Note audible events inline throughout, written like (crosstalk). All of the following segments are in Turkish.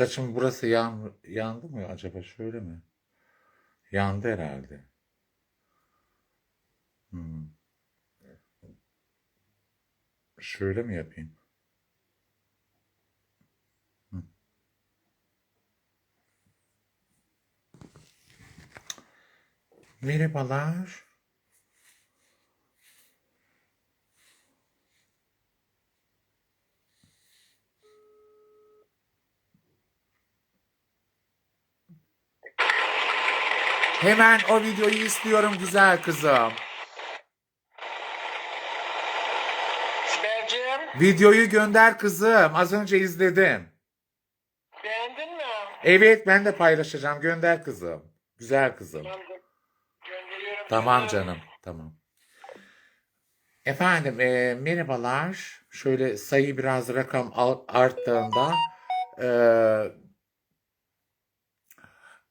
Saçım burası yan, yandı mı acaba şöyle mi? Yandı herhalde. Hmm. Şöyle mi yapayım? Hı. Merhabalar. Hemen o videoyu istiyorum güzel kızım. Sibel'cim Videoyu gönder kızım. Az önce izledim. beğendin mi? Evet ben de paylaşacağım. Gönder kızım. Güzel kızım. Tamam, gönderiyorum. Canım. Tamam. Efendim e, merhabalar. Şöyle sayı biraz rakam arttığında e,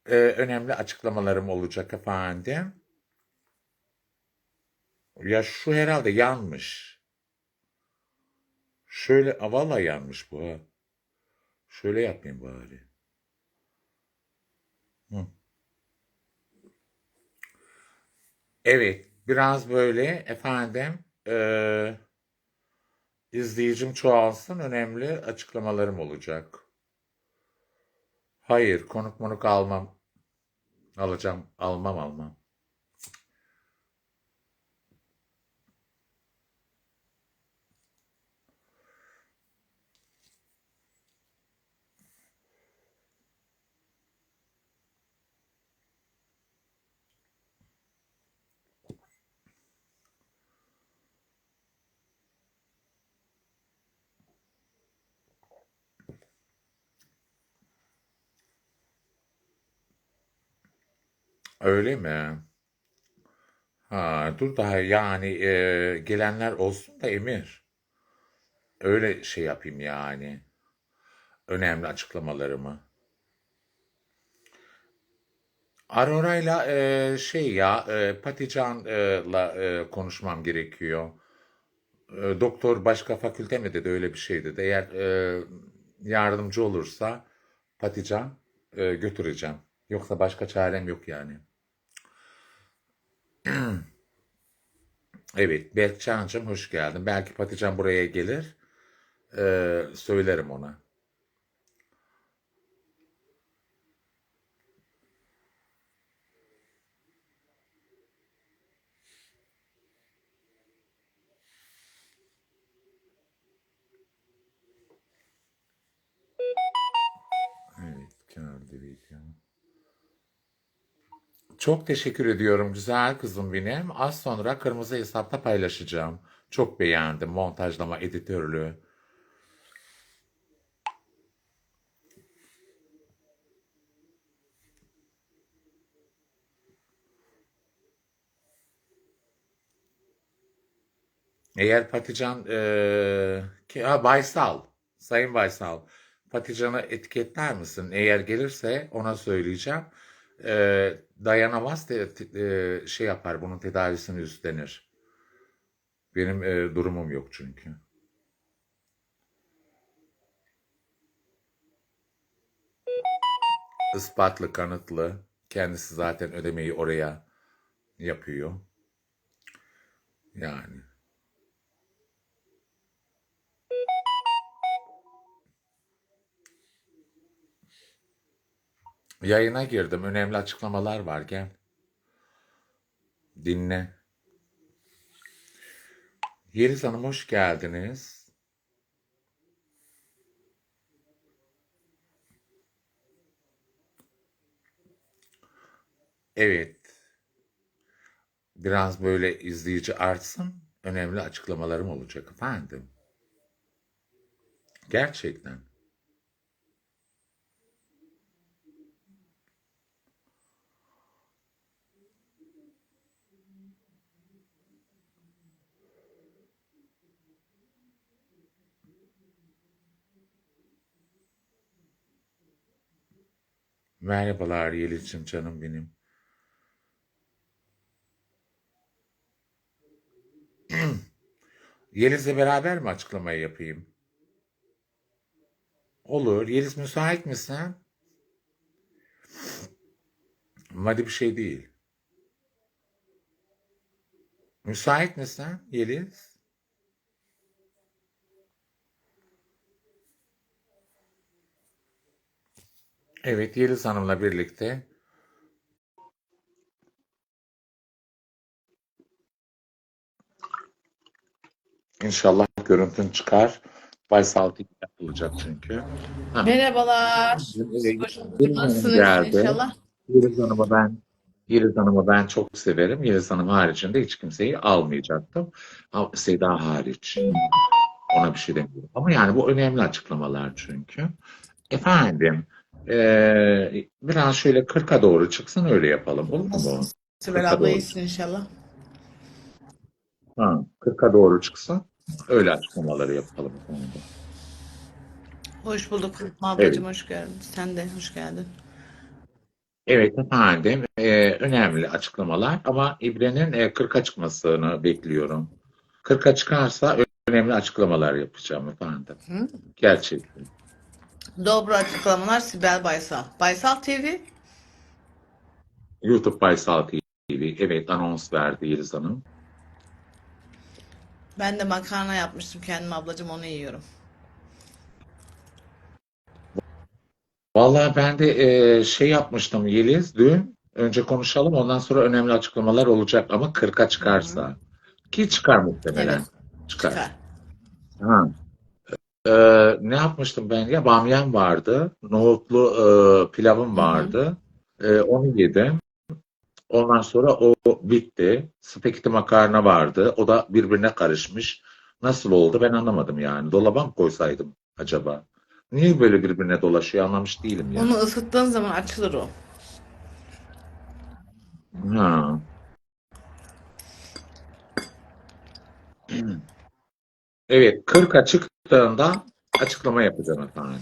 e, önemli açıklamalarım olacak efendim. Ya şu herhalde yanmış. Şöyle avala yanmış bu ha. Şöyle yapayım bari. Hı. Evet, biraz böyle efendim eee izleyicim çoğalsın önemli açıklamalarım olacak. Hayır, konuk monuk almam. Alacağım, almam almam. Öyle mi? Ha, dur daha yani eee, gelenler olsun da Emir. Öyle şey yapayım yani. Önemli açıklamalarımı. Aurora'yla eee, şey ya eee, Patican'la eee, konuşmam gerekiyor. E, Doktor başka fakülte mi dedi öyle bir şey dedi. Eğer e, yardımcı olursa Patican e, götüreceğim. Yoksa başka çarem yok yani. (clears throat) Evet Berkcan'cığım hoş geldin. Belki Patican buraya gelir. E, söylerim ona. Çok teşekkür ediyorum güzel kızım benim. Az sonra kırmızı hesapta paylaşacağım. Çok beğendim montajlama editörlüğü. Eğer Patican ki, ha, Baysal, Sayın Baysal, Patican'ı etiketler misin? Eğer gelirse ona söyleyeceğim. Eee, dayanamaz de, eee, şey yapar, bunun tedavisini üstlenir. Benim eee, durumum yok çünkü. Ispatlı, kanıtlı. Kendisi zaten ödemeyi oraya yapıyor. Yani. Yayına girdim. Önemli açıklamalar var. Gel. Dinle. Yeliz Hanım hoş geldiniz. Evet. Biraz böyle izleyici artsın. Önemli açıklamalarım olacak efendim. Gerçekten. Merhabalar Yeliz'cim canım benim. (clears throat) Yeliz'le beraber mi açıklamayı yapayım? Olur. Yeliz müsait misin? (clears throat) Hadi bir şey değil. Müsait misin Yeliz? Evet, Yeliz Hanım'la birlikte inşallah görüntün çıkar. Baysal TV yapılacak çünkü. Ha. Merhabalar. Nasılsınız geldi. inşallah? Yeliz Hanım'ı ben Yeliz Hanım'ı ben çok severim. Yeliz Hanım haricinde hiç kimseyi almayacaktım. Seda hariç. Ona bir şey demiyorum. Ama yani bu önemli açıklamalar çünkü. Efendim, eee, biraz şöyle 40'a doğru çıksın öyle yapalım. Olur mu? Sibel abla iyisin inşallah. Ha, 40'a doğru çıksın. Öyle açıklamaları yapalım. Hoş bulduk Fatma ablacığım hoş geldin. Sen de hoş geldin. Evet efendim, eee, önemli açıklamalar ama İbre'nin eee, 40'a çıkmasını bekliyorum. 40'a çıkarsa önemli açıklamalar yapacağım efendim. Hı? Gerçekten. Dobro açıklamalar Sibel Baysal. Baysal TV. YouTube Baysal TV. Evet anons verdi Yeliz Hanım. Ben de makarna yapmıştım kendim ablacığım onu yiyorum. Vallahi ben de eee, şey yapmıştım Yeliz dün. Önce konuşalım ondan sonra önemli açıklamalar olacak ama 40'a çıkarsa. Ki çıkar muhtemelen. Evet. Çıkar. Çıkar. Ha. Eee, ne yapmıştım ben ya? Bamyam vardı. Nohutlu eee, pilavım vardı. Eee, onu yedim. Ondan sonra o bitti. Spagetti makarna vardı. O da birbirine karışmış. Nasıl oldu ben anlamadım yani. Dolaba mı koysaydım acaba? Niye böyle birbirine dolaşıyor anlamış değilim ya. Onu ısıttığın zaman açılır o. Ha. (clears throat) Evet, 40'a çıktığında açıklama yapacağım efendim.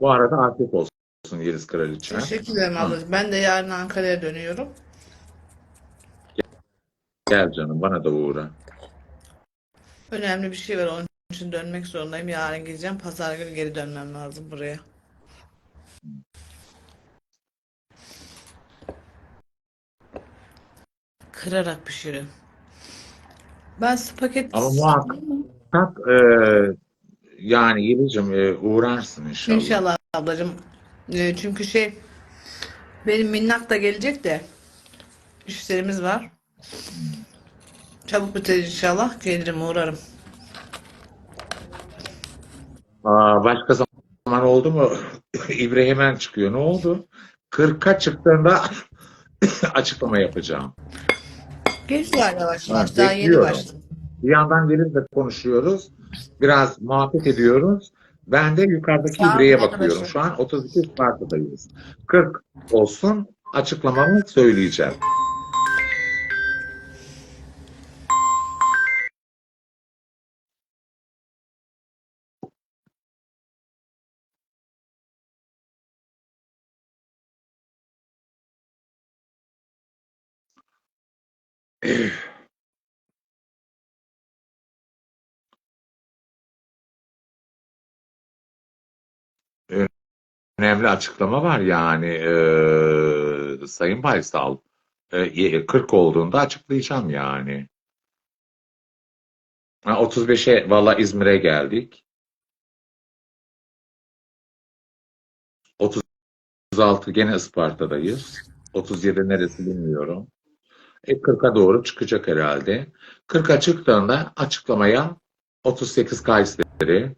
Bu arada afiyet olsun Yeliz Kraliçe. Teşekkür ederim ablacığım. Ben de yarın Ankara'ya dönüyorum. Gel canım bana da uğra. Önemli bir şey var onun için dönmek zorundayım. Yarın gideceğim. Pazar günü geri dönmem lazım buraya. Kırarak pişiriyorum. Ben spagetti Ama muhakkak eee, yani Yeliz'cim eee, uğrarsın inşallah. İnşallah ablacığım. Ee, çünkü şey benim minnak da gelecek de işlerimiz var. Çabuk biter inşallah. Gelirim uğrarım. Aa, başka zaman oldu mu? (coughs) İbre hemen çıkıyor. Ne oldu? 40'a çıktığında (coughs) açıklama yapacağım. Geliyorlar yavaş yavaş. Daha yeni başladım. Bir yandan Yeliz'le konuşuyoruz. Biraz muhabbet ediyoruz. Ben de yukarıdaki İbre'ye bakıyorum. Şu an 32 Isparta'dayız. 40 olsun açıklamamı söyleyeceğim. (clears throat) Önemli açıklama var yani eee, Sayın Baysal. Eee, 40 olduğunda açıklayacağım yani. Ha, 35'e valla İzmir'e geldik. 36 gene Isparta'dayız. 37 neresi bilmiyorum. E 40'a doğru çıkacak herhalde. 40'a çıktığında açıklamaya 38 Kayseri.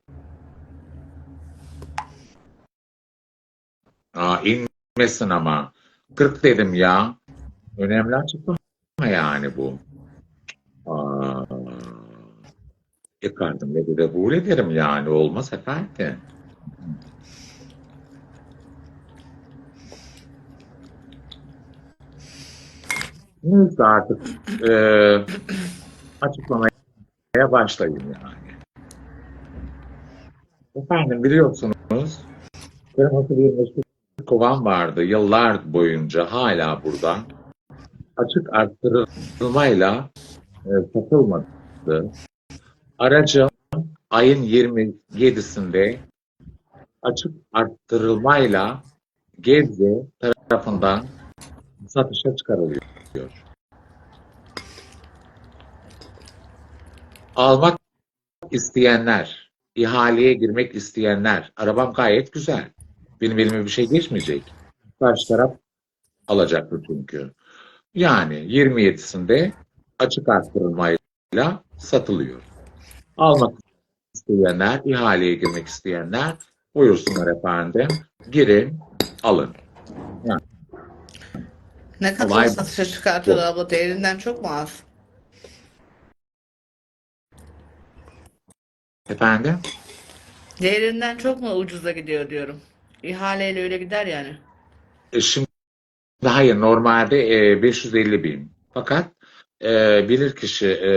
Aa, inmesin ama. 40 dedim ya. Önemli açıklama yani bu. Aa, yakardım ve de kabul ederim yani. Olmaz efendim. Neyse artık eee açıklamaya başlayayım yani. Efendim biliyorsunuz kırmızı bir meşhur kovan vardı yıllar boyunca hala burada. Açık arttırılmayla e, satılmadı. Aracım ayın 27'sinde açık arttırılmayla Gebze tarafından satışa çıkarılıyor. Almak isteyenler, ihaleye girmek isteyenler, arabam gayet güzel. Benim elime bir şey geçmeyecek. Karşı taraf alacaktır çünkü. Yani 27'sinde açık arttırılmayla satılıyor. Almak isteyenler, ihaleye girmek isteyenler buyursunlar efendim. Girin, alın. Ne kadar Olay satışa çıkartıyor abla? Değerinden çok mu az? Efendim? Değerinden çok mu ucuza gidiyor diyorum. İhaleyle öyle gider yani. E, Şimdi hayır normalde e, 550 bin. Fakat e, bilirkişi e,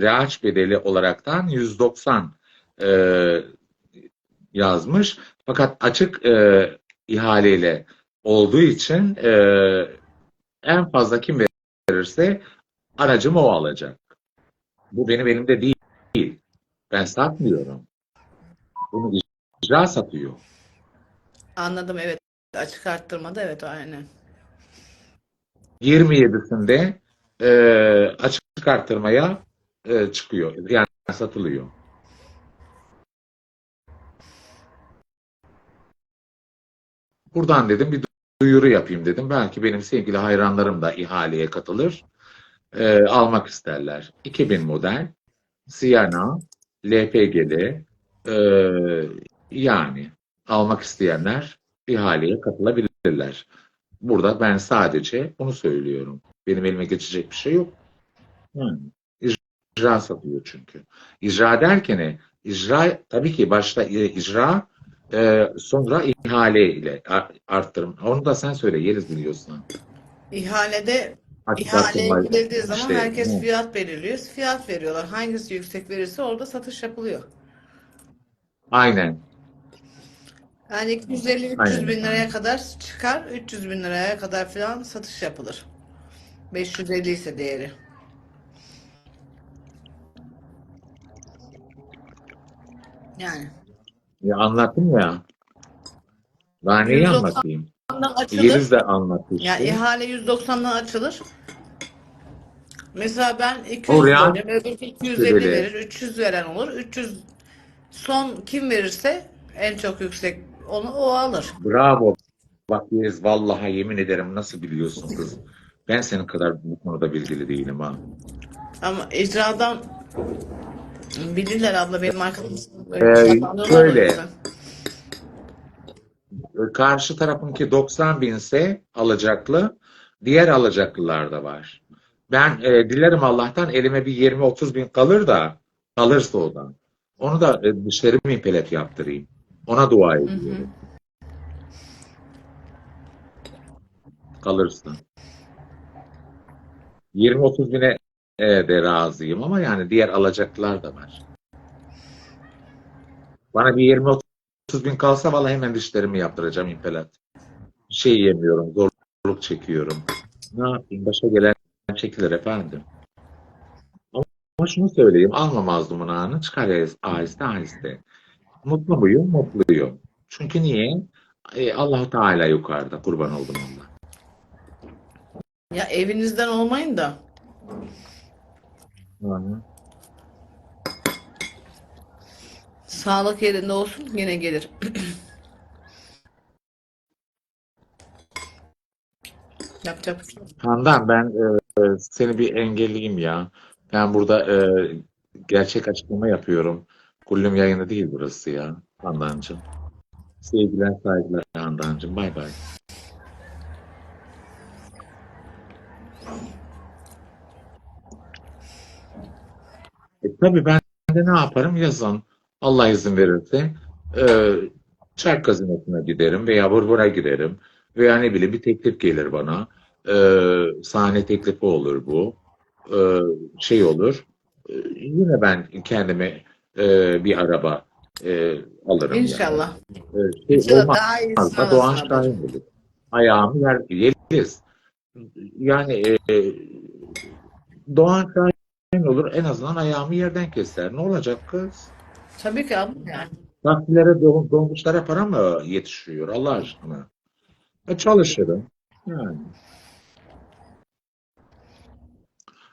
reaç bedeli olaraktan 190 e, yazmış. Fakat açık e, ihaleyle olduğu için e, en fazla kim verirse aracım o alacak. Bu benim elimde değil. Ben satmıyorum. Bunu icra satıyor. Anladım evet. Açık arttırmada evet aynen. 27'sinde e, açık arttırmaya e, çıkıyor. Yani satılıyor. Buradan dedim bir duyuru yapayım dedim. Belki benim sevgili hayranlarım da ihaleye katılır. E, almak isterler. 2000 model Sienna LPG'li e, yani almak isteyenler ihaleye katılabilirler. Burada ben sadece bunu söylüyorum. Benim elime geçecek bir şey yok. Yani icra satıyor çünkü. İcra derken icra tabii ki başta e, icra e, sonra ihale ile arttırım. Onu da sen söyle Yeliz biliyorsun. İhalede ihaleye girildiği zaman işte, herkes hı. fiyat belirliyor. Fiyat veriyorlar. Hangisi yüksek verirse orada satış yapılıyor. Aynen. Yani 250-300 Aynen. bin liraya kadar çıkar. 300 bin liraya kadar falan satış yapılır. 550 ise değeri. Yani. Ya anlattım ya. Daha neyi 190 anlatayım? Yeliz de anlattı Ya ihale 190'dan açılır. Mesela ben 200 Oraya veririm, öbürü 250 bedeli. verir, 300 veren olur. 300 son kim verirse en çok yüksek onu o alır. Bravo. Bak Yeliz vallahi yemin ederim nasıl biliyorsun kız. Ben senin kadar bu konuda bilgili değilim ha. Ama icradan bilirler abla benim arkadaşım. Ee, Anlıyorlar şöyle. yüzden. Karşı tarafınki 90 binse alacaklı, diğer alacaklılar da var. Ben e, dilerim Allah'tan elime bir 20-30 bin kalır da kalırsa o da. Onu da e, dışarı minpelet yaptırayım. Ona dua Hı hı. ediyorum. Kalırsa. 20-30 bine e, de razıyım ama yani diğer alacaklılar da var. Bana bir 20-30 bin kalsa vallahi hemen dişlerimi yaptıracağım impelat. Bir şey yemiyorum, zorluk çekiyorum. Ne yapayım? Başa gelen çekilir efendim. Ama şunu söyleyeyim, alma mazlumun ağını, çıkar ahiste ahiste. Mutlu muyum? Mutluyum. Çünkü niye? E, allah Teala yukarıda, kurban oldum Allah. Ya evinizden olmayın da hı. sağlık yerinde olsun yine gelir. (clears throat) Yapacak bir şey yok. Handan ben e, seni bir engelleyeyim ya. Ben burada e, gerçek açıklama yapıyorum. Kullum yayını değil burası ya Handancığım. Sevgiler saygılar Handancığım. Bay bay. E, tabii ben de ne yaparım yazın. Allah izin verirse e, çark gazinesine giderim veya Burbur'a giderim. Veya ne bileyim bir teklif gelir bana. E, sahne teklifi olur bu. E, şey olur. E, yine ben kendime e, bir araba e, alırım yani. İnşallah. E, şey İnşallah olmaz daha da Doğan. Şahin olur. Ayağımı yer yeriz. Yani e, Doğan Şahin olur en azından ayağımı yerden keser. Ne olacak kız? Tabii ki abla yani. Taksilere, dol- dolmuşlara para mı yetişiyor Allah aşkına? E, çalışırım. Yani.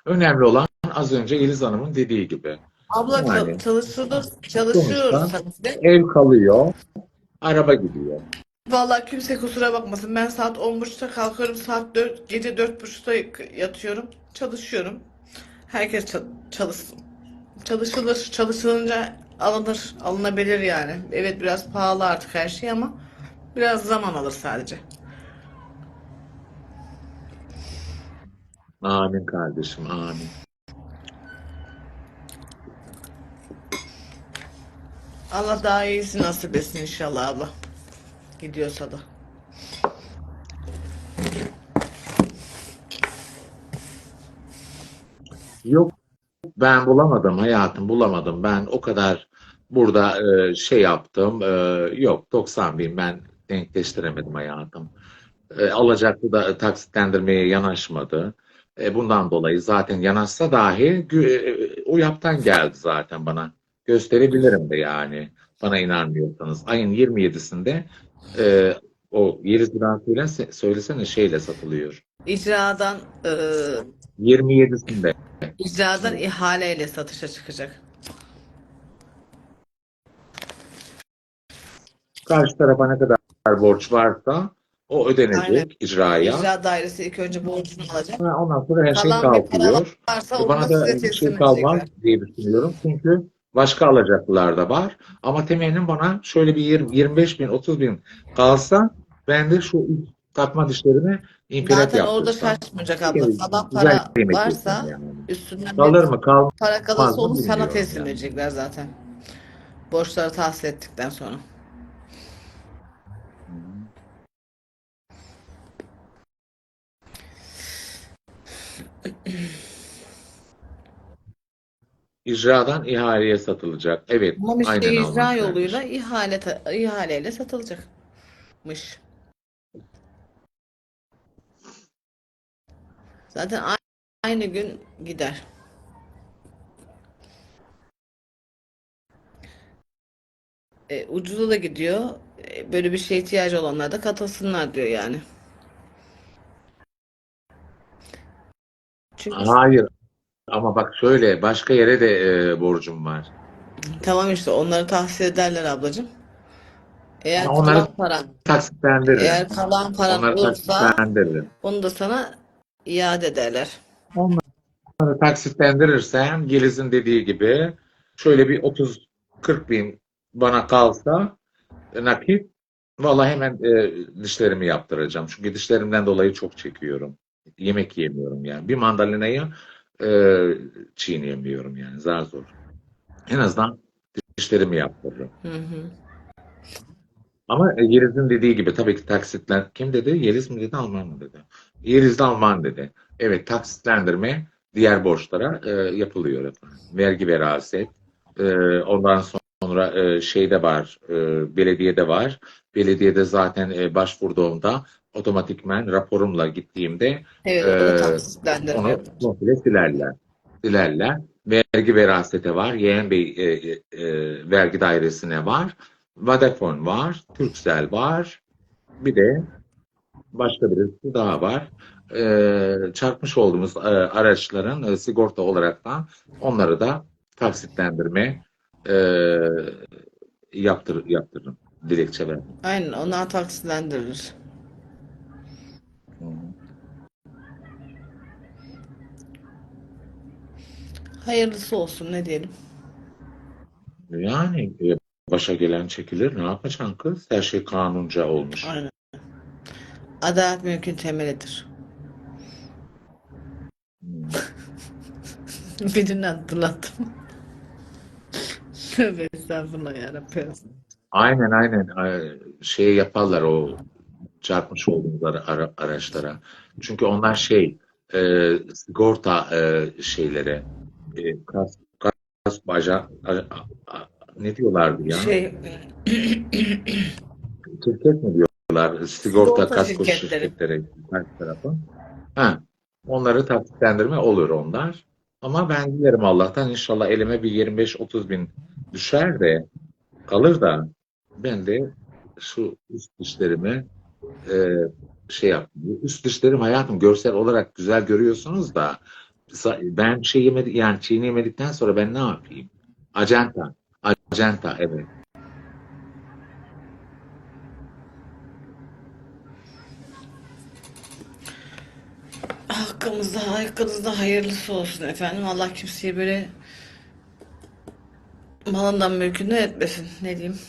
Önemli olan az önce Yeliz Hanım'ın dediği gibi. Abla Yani. çal- çalışıyoruz, çalışıyoruz tabii. Ev kalıyor, araba gidiyor. Vallahi kimse kusura bakmasın. Ben saat 10.30'da kalkıyorum. Saat 4, gece 4.30'da yatıyorum. Çalışıyorum. Herkes ça- çalışsın. Çalışılır. Çalışılınca alınır. Alınabilir yani. Evet biraz pahalı artık her şey ama biraz zaman alır sadece. Amin kardeşim, amin. Allah daha iyisi nasip etsin inşallah abla. Gidiyorsa da. Yok ben bulamadım hayatım bulamadım. Ben o kadar burada e, şey yaptım. e, yok 90 bin ben denkleştiremedim hayatım. E, alacaklı da taksitlendirmeye yanaşmadı. E, bundan dolayı zaten yanaşsa dahi gü- e, o yaptan geldi zaten bana. Gösterebilirim de yani. Bana inanmıyorsanız. Ayın 27'sinde e, o Yeliz söylese, söylesene şeyle satılıyor. İcradan e, 27'sinde. icradan ihaleyle satışa çıkacak. Karşı tarafa ne kadar borç varsa o ödenecek Aynen. icraya. İcra dairesi ilk önce borcunu alacak. Ha, Ondan sonra her şey Kalan bir para kalkıyor. varsa onu Bana da size bir şey kalmaz diye düşünüyorum. Çünkü başka alacaklılar da var. Ama temennim bana şöyle bir 20, 25 bin, 30 bin kalsa ben de şu katma dişlerimi implant Zaten orada yaptırsam. şaşmayacak abla. Evet, Kalan güzel para varsa yani. üstünden Kalır mı kalmaz para kalırsa onu sana bilmiyorum teslim yani. edecekler zaten. Borçları tahsil ettikten sonra. İcradan ihaleye satılacak. Evet, Ama işte aynen icra yoluyla kardeşim. ihale ihaleyle satılacakmış. Zaten aynı gün gider. E, ucuza da gidiyor. E, böyle bir şeye ihtiyacı olanlar da katılsınlar diyor yani. Çünkü Hayır ama bak şöyle başka yere de e, borcum var. tamam işte onları tahsil ederler ablacığım. Eğer Ama onları kalan paran, taksitlendiririm. eğer kalan paran Onları olursa taksitlendiririm. onu da sana iade ederler. Onları taksitlendirirsem Yeliz'in dediği gibi şöyle bir 30-40 bin bana kalsa e, nakit vallahi hemen e, dişlerimi yaptıracağım. Çünkü dişlerimden dolayı çok çekiyorum. Yemek yemiyorum yani. Bir mandalinayı e, çiğneyemiyorum yani. Zar zor. En azından dişlerimi yaptırırım. Hı hı. Ama e, Yeliz'in dediği gibi tabii ki taksitlen... Kim dedi? Yeliz mi dedi? Alman mı dedi? Yeliz de Alman dedi. Evet taksitlendirme diğer borçlara e, yapılıyor efendim. Vergi veraset. E, ondan sonra e, şeyde var. E, belediyede var. Belediyede zaten e, başvurduğumda otomatikmen raporumla gittiğimde Evet, taksitlendirme onu komple silerler. Silerler. Vergi verasete var. Yeğen Bey e, e, e, vergi dairesine var. Vodafone var. Turkcell var. Bir de başka birisi daha var. E, çarpmış olduğumuz e, araçların e, sigorta olaraktan onları da taksitlendirme e, yaptır, yaptırırım. Dilekçe ver. Aynen, onlar taksitlendirilir. Hayırlısı olsun ne diyelim. Yani e, başa gelen çekilir. Ne yapacaksın kız? Her şey kanunca olmuş. Aynen. Adalet mümkün temelidir. Hmm. (laughs) Birini hatırlattım. Tövbe estağfurullah yarabbim. Aynen aynen Ay, şey yaparlar o çarpmış olduğumuz ara- araçlara. Çünkü onlar şey e, sigorta e, şeyleri e, kas, kas baca a- a- a- ne diyorlardı ya? Şey, Şirket mi diyorlar? Sigorta, Sigorta kasko şirketleri. şirketleri karşı tarafı. Ha, onları taksitlendirme olur onlar. Ama ben dilerim Allah'tan inşallah elime bir 25-30 bin düşer de kalır da ben de şu üst dişlerimi e, şey yaptım. Üst dişlerim hayatım görsel olarak güzel görüyorsunuz da ben şey yemedik yani çiğneyemedikten sonra ben ne yapayım? Acenta. Acenta evet. Hakkımızda, hakkınızda hayırlısı olsun efendim. Allah kimseye böyle malından mülkünden etmesin. Ne diyeyim?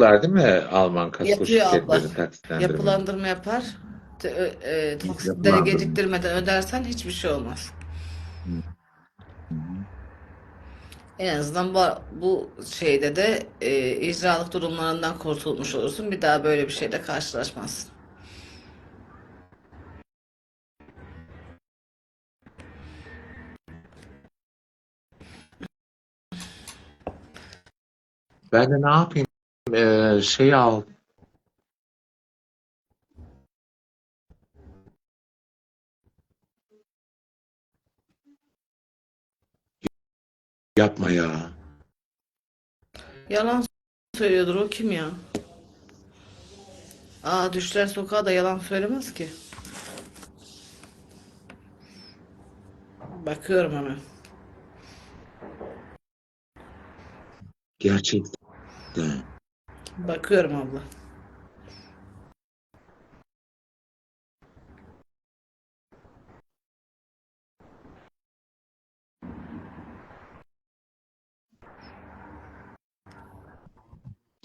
Yapıyorlar değil mi Alman kasko Yapıyor şirketleri taksitlendirme? Yapılandırma yapar. Te- ö- e, taksitleri Yapılandırma. geciktirmeden ödersen hiçbir şey olmaz. Hı hı. En azından bu, bu şeyde de e, icralık durumlarından kurtulmuş olursun. Bir daha böyle bir şeyle karşılaşmazsın. Ben de ne yapayım? Ee, şey al. Yapma ya. Yalan söylüyordur o kim ya? Aa Düşler Sokağı da yalan söylemez ki. Bakıyorum hemen. Gerçekten. Bakıyorum abla.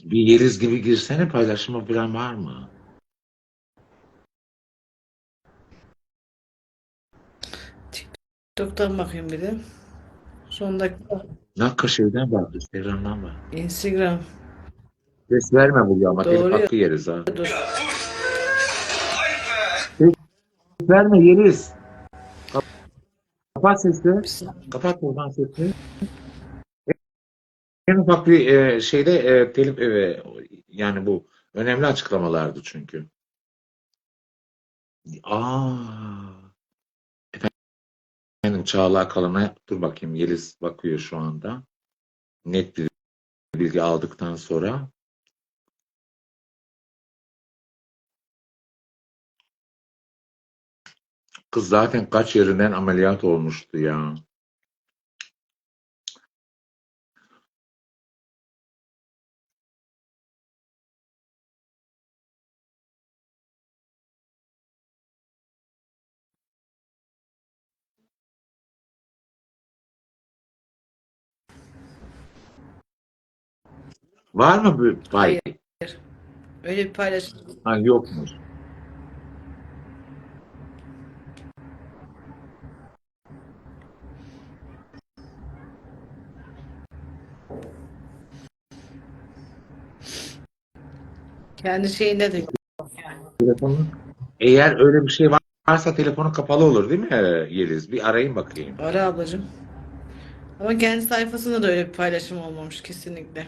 Bir yeriz gibi girsene paylaşıma falan var mı? TikTok'tan bakayım bir de. Son dakika. Nakka şeyden bak, Instagram'dan bak. Instagram. Ses verme buraya ama telif Doğru. hakkı yeriz ha. Dur. Ses verme yeriz. Kapat saniye. Kapat buradan sesleri. En ufak bir e, şeyde e, telif e, yani bu önemli açıklamalardı çünkü. Aa. Efendim Çağla Kalan'a dur bakayım Yeliz bakıyor şu anda. Net bir bilgi aldıktan sonra. Kız zaten kaç yerinden ameliyat olmuştu ya. Var mı bir pay? Hayır. Öyle bir paylaşım. Ha, yokmuş. Kendi şeyinde de Telefonun eğer öyle bir şey varsa telefonu kapalı olur değil mi Yeliz? Bir arayın bakayım. Ara ablacığım. Ama kendi sayfasında da öyle bir paylaşım olmamış kesinlikle.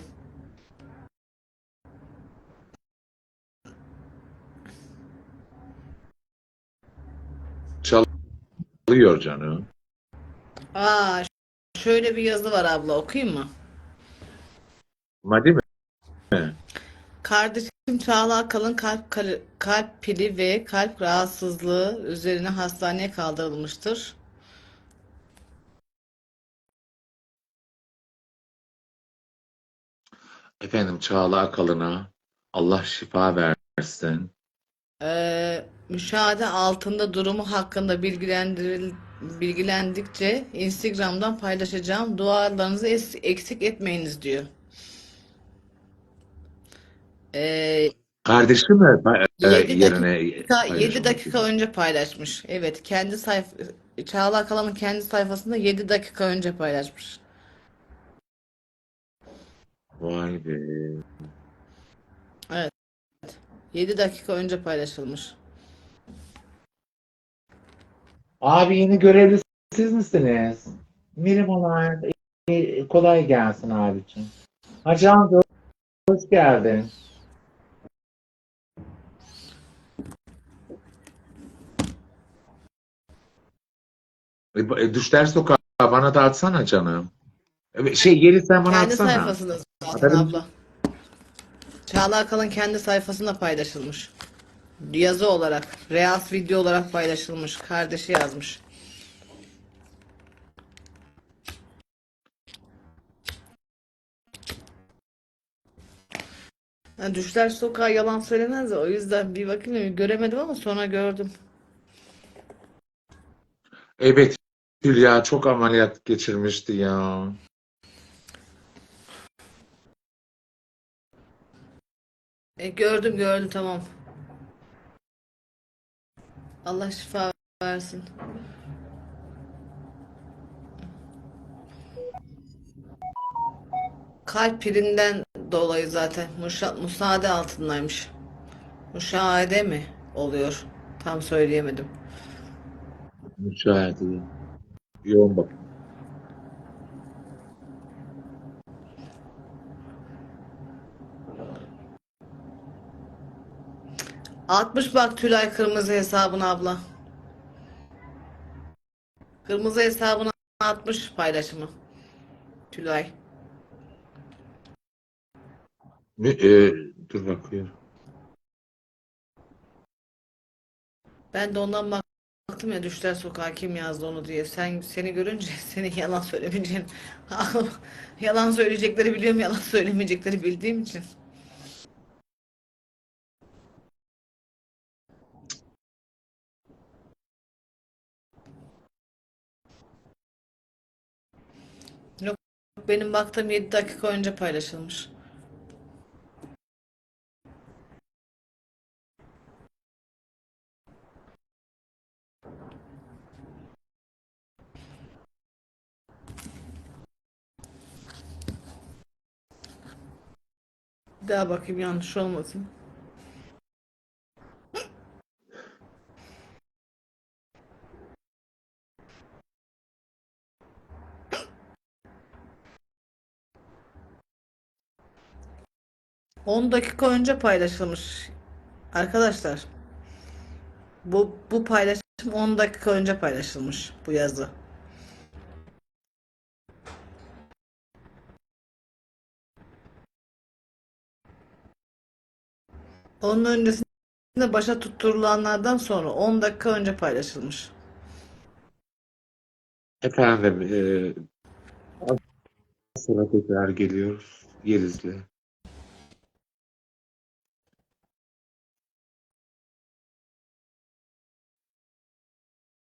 Çalıyor canım. Aa, şöyle bir yazı var abla okuyayım mı? Ama değil mi? Kardeşim Çağla Akalın kalp kal- kalp pili ve kalp rahatsızlığı üzerine hastaneye kaldırılmıştır. Efendim Çağla Akalın'a Allah şifa versin. Ee, müşahede altında durumu hakkında bilgilendiril bilgilendikçe Instagram'dan paylaşacağım. Dualarınızı eksik etmeyiniz diyor. Ee, Kardeşi mi e, Yedi yerine dakika, 7 paylaşılmış? dakika önce paylaşmış. Evet, kendi sayf Çağla Akalın'ın kendi sayfasında 7 dakika önce paylaşmış. Vay be. 7 dakika önce paylaşılmış. Abi yeni görevli siz misiniz? Merhabalar. Ee, Kolay gelsin abicim. Hacı hoş geldin. E, e, Düşler Sokağı bana da atsana canım. E, Şey Yeliz sen bana Kendi atsana. sayfasında zaten Atarım. abla. Çağla Akalın kendi sayfasında paylaşılmış. Yazı olarak, Reels video olarak paylaşılmış. Kardeşi yazmış. Ha, düşler sokağa yalan söylemez o yüzden bir bakayım göremedim ama sonra gördüm. Evet Hülya çok ameliyat geçirmişti ya. E, gördüm gördüm tamam. Allah şifa versin. Kalp pirinden dolayı zaten Muşa, müsaade altındaymış. Müşahede mi oluyor? Tam söyleyemedim. Müşahede. Yoğun bak. Atmış bak Tülay kırmızı hesabına abla. Kırmızı hesabına atmış paylaşımı. Tülay. Ne, e, dur bakıyorum. Ben de ondan bak- baktım ya Düşler Sokağı kim yazdı onu diye. Sen seni görünce (laughs) senin yalan söylemeyeceğin (laughs) yalan söyleyecekleri biliyorum, yalan söylemeyecekleri bildiğim için. Yok benim baktığım 7 dakika önce paylaşılmış. Bir daha bakayım yanlış olmasın. On dakika önce paylaşılmış. Arkadaşlar. Bu bu paylaşım 10 dakika önce paylaşılmış bu yazı. Onun öncesinde başa tutturulanlardan sonra 10 dakika önce paylaşılmış. Efendim e, sonra tekrar geliyoruz Yeliz'le.